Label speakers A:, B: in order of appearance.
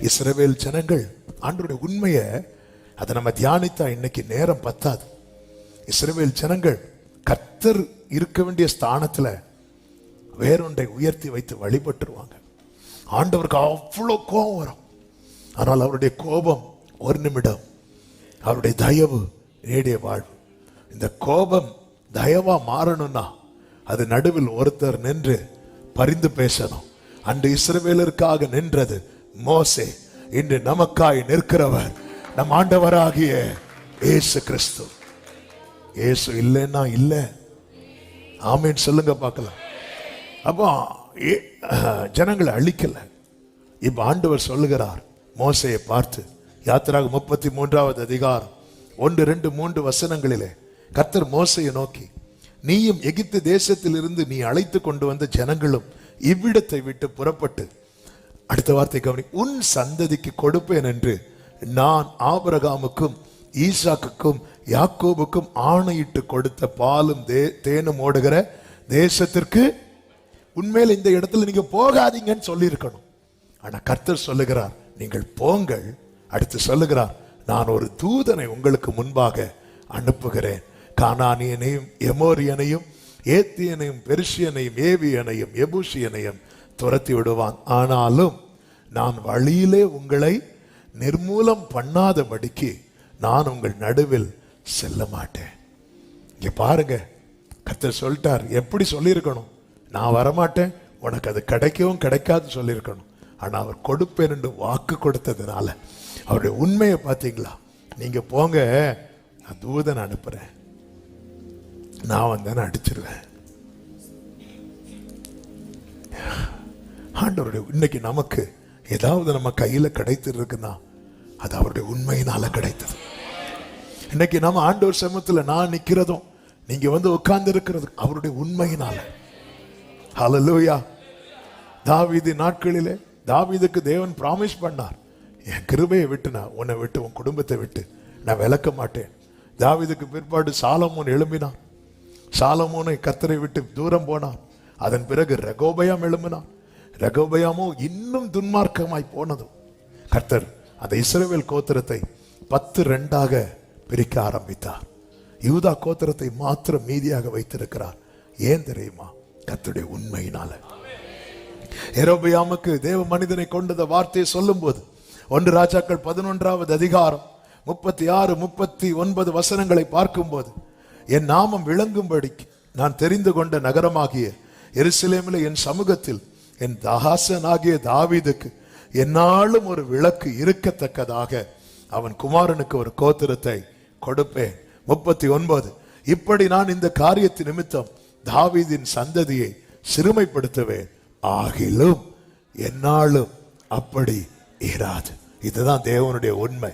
A: இஸ்ரவேல் ஜனங்கள் ஆண்டோடைய உண்மையை அதை நம்ம தியானித்தா இன்னைக்கு நேரம் பத்தாது. இஸ்ரவேல் ஜனங்கள் கர்த்தர் இருக்க வேண்டிய ஸ்தானத்துல வேறொன்றை உயர்த்தி வைத்து வழிபட்டுருவாங்க. ஆண்டவருக்கு அவ்வளோ கோபம் வரும். ஆனால் அவருடைய கோபம் ஒரு நிமிடம். அவருடைய தயவு நேடிய வாழ்வு. இந்த கோபம் தயவா மாறணும்னா அது நடுவில் ஒருத்தர் நின்று பரிந்து பேசணும். அன்று இஸ்ரவேலருக்காக நின்றது மோசே இன்று நமக்காய் நிற்கிறவர். நம் ஆண்டவராகிய இயேசு கிறிஸ்து. ஏசு இல்லைன்னா இல்லை. ஆமேன்னு சொல்லுங்க பார்க்கலாம். அப்போ ஏ- ஜனங்களை அழிக்கல. இப்ப ஆண்டவர் சொல்லுகிறார் மோசையை பார்த்து. யாத்திராக முப்பத்தி மூன்றாவது அதிகாரம் ஒன்று ரெண்டு மூன்று வசனங்களிலே கர்த்தர் மோசையை நோக்கி நீயும் எகிப்து தேசத்திலிருந்து நீ அழைத்து கொண்டு வந்த ஜனங்களும் இவ்விடத்தை விட்டு புறப்பட்டு அடுத்த வார்த்தை கவனி. உன் சந்ததிக்கு கொடுப்பேன் என்று நான் ஆபிரகாமுக்கும் ஈசாக்குக்கும் யாக்கோபுக்கும் ஆணையிட்டு கொடுத்த பாலும் தே- தேனும் ஓடுகிற தேசத்திற்கு உண்மையில் இந்த இடத்துல நீங்க போகாதீங்கன்னு சொல்லியிருக்கணும். ஆனா கர்த்தர் சொல்லுகிறார் நீங்கள் போங்கள். அடுத்து சொல்லுகிறார் நான் ஒரு தூதனை உங்களுக்கு முன்பாக அனுப்புகிறேன். கானானியனையும் எமோரியனையும் ஏத்தியனையும் பெருஷியனையும் ஏவியனையும் எபூஷியனையும் துரத்தி விடுவான். ஆனாலும் நான் வழியிலே உங்களை நிர்மூலம் பண்ணாதபடிக்கு நான் உங்கள் நடுவில் செல்ல மாட்டேன் இங்கே பாருங்க கத்தர் சொல்லிட்டார். எப்படி சொல்லியிருக்கணும்? நான் வரமாட்டேன். உனக்கு அது கிடைக்கவும் கிடைக்காது சொல்லியிருக்கணும். ஆனா அவர் கொடுப்பேன் என்று வாக்கு கொடுத்ததுனால. அவருடைய உண்மையை பார்த்தீங்களா? நீங்க போங்க நான் தூதன் அனுப்புறேன். நான் வந்தேன்னு அடிச்சிருவேன். ஆண்டவருடைய இன்னைக்கு நமக்கு ஏதாவது நம்ம கையில் கிடைத்து இருக்குன்னா அது அவருடைய உண்மையினால் கிடைத்தது. இன்னைக்கு நம்ம ஆண்டவர் சமத்தில் நான் நிற்கிறதும் நீங்கள் வந்து உட்கார்ந்து இருக்கிறது அவருடைய உண்மையினால. ஹலலூயா தாவிதி நாட்களிலே தாவீதுக்கு தேவன் ப்ராமிஸ் பண்ணார். என் கிருபையை விட்டு நான் உன்னை விட்டு உன் குடும்பத்தை விட்டு நான் விளக்க மாட்டேன். தாவிதுக்கு பிற்பாடு சாலமோன் எழும்பினான். சாலமோனை கத்தரை விட்டு தூரம் போனான். அதன் பிறகு ரகோபயம் எழும்பினான். ரகோபயாமோ இன்னும் துன்மார்க்கமாய் போனதும் கர்த்தர் அந்த இஸ்ரேவேல் கோத்திரத்தை பத்து ரெண்டாக பிரிக்க ஆரம்பித்தார். யூதா கோத்திரத்தை மாத்திரம் மீதியாக வைத்திருக்கிறார். ஏன் தெரியுமா? கத்துடைய உண்மையினால. எரோபியாமுக்கு தேவ மனிதனை கொண்டத வார்த்தையை சொல்லும்போது ஒன்று ராஜாக்கள் பதினொன்றாவது அதிகாரம் முப்பத்தி ஆறு முப்பத்தி ஒன்பது வசனங்களை பார்க்கும்போது என் நாமம் விளங்கும்படிக்கு நான் தெரிந்து கொண்ட நகரமாகிய எருசலேமில் என் சமூகத்தில் என் தாசனாகிய தாவீதுக்கு என்னாலும் ஒரு விளக்கு இருக்கத்தக்கதாக அவன் குமாரனுக்கு ஒரு கோத்திரத்தை கொடுப்பேன். முப்பத்தி ஒன்பது இப்படி நான் இந்த காரியத்தின் நிமித்தம் தாவீதின் சந்ததியை சிறுமைப்படுத்துவேன். ஆகிலும் என்னாலும் அப்படி இராது. இதுதான் தேவனுடைய உண்மை.